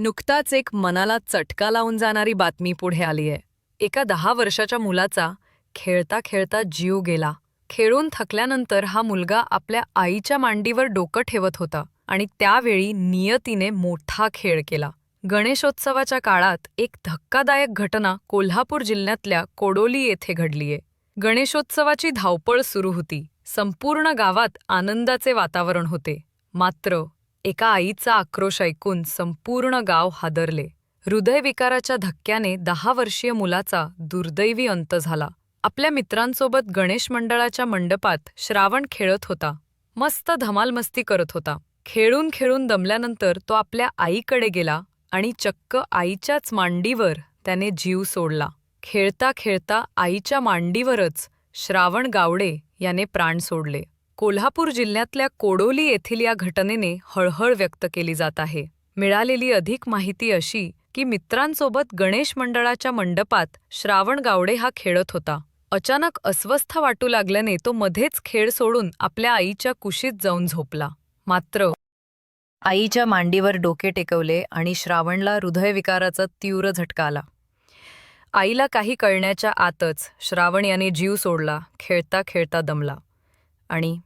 नुकताच एक मनाला चटका लावून जाणारी बातमी पुढे आली आहे एका दहा वर्षाच्या मुलाचा खेळता खेळता जीव गेला. खेळून थकल्यानंतर हा मुलगा आपल्या आईच्या मांडीवर डोकं ठेवत होता आणि त्यावेळी नियतीने मोठा खेळ केला. गणेशोत्सवाच्या काळात एक धक्कादायक घटना कोल्हापूर जिल्ह्यातल्या कोडोली येथे घडलीये. गणेशोत्सवाची धावपळ सुरू होती. संपूर्ण गावात आनंदाचे वातावरण होते. मात्र एका आईचा आक्रोश ऐकून संपूर्ण गाव हादरले. हृदयविकाराच्या धक्क्याने दहा वर्षीय मुलाचा दुर्दैवी अंत झाला. आपल्या मित्रांसोबत गणेश मंडळाच्या मंडपात श्रावण खेळत होता. मस्त धमालमस्ती करत होता. खेळून खेळून दमल्यानंतर तो आपल्या आईकडे गेला आणि चक्क आईच्याच मांडीवर त्याने जीव सोडला. खेळता खेळता आईच्या मांडीवरच श्रावण गावडे याने प्राण सोडले. कोल्हापूर जिल्ह्यातल्या कोडोली येथील या घटनेने हळहळ व्यक्त केली जात आहे. मिळालेली अधिक माहिती अशी की मित्रांसोबत गणेश मंडळाच्या मंडपात श्रावण गावडे हा खेळत होता. अचानक अस्वस्थ वाटू लागल्याने तो मध्येच खेळ सोडून आपल्या आईच्या कुशीत जाऊन झोपला. मात्र आईच्या मांडीवर डोके टेकवले आणि श्रावणला हृदयविकाराचा तीव्र झटका आला. आईला काही कळण्याच्या आतच श्रावण याने जीव सोडला खेळता खेळता दमला आणि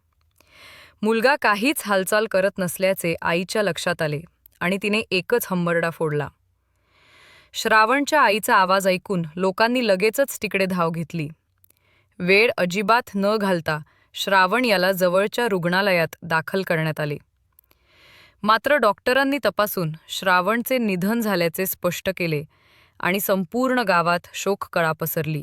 मुलगा काहीच हालचाल करत नसल्याचे आईच्या लक्षात आले आणि तिने एकच हंबरडा फोडला. श्रावणच्या आईचा आवाज ऐकून लोकांनी लगेचच तिकडे धाव घेतली. वेळ अजिबात न घालता श्रावण याला जवळच्या रुग्णालयात दाखल करण्यात आले. मात्र डॉक्टरांनी तपासून श्रावणचे निधन झाल्याचे स्पष्ट केले आणि संपूर्ण गावात शोककळा पसरली.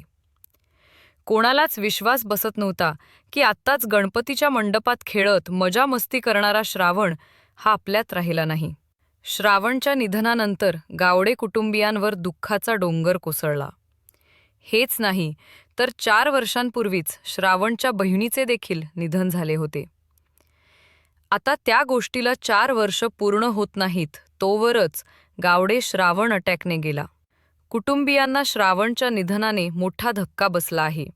कोणालाच विश्वास बसत नव्हता की आत्ताच गणपतीच्या मंडपात खेळत मजा मस्ती करणारा श्रावण हा आपल्यात राहिला नाही. श्रावणच्या निधनानंतर गावडे कुटुंबियांवर दुःखाचा डोंगर कोसळला. हेच नाही तर चार वर्षांपूर्वीच श्रावणच्या बहिणीचे देखील निधन झाले होते. आता त्या गोष्टीला चार वर्ष पूर्ण होत नाहीत तोवरच गावडे श्रावण अटॅकने गेला. कुटुंबियांना श्रावणच्या निधनाने मोठा धक्का बसला आहे.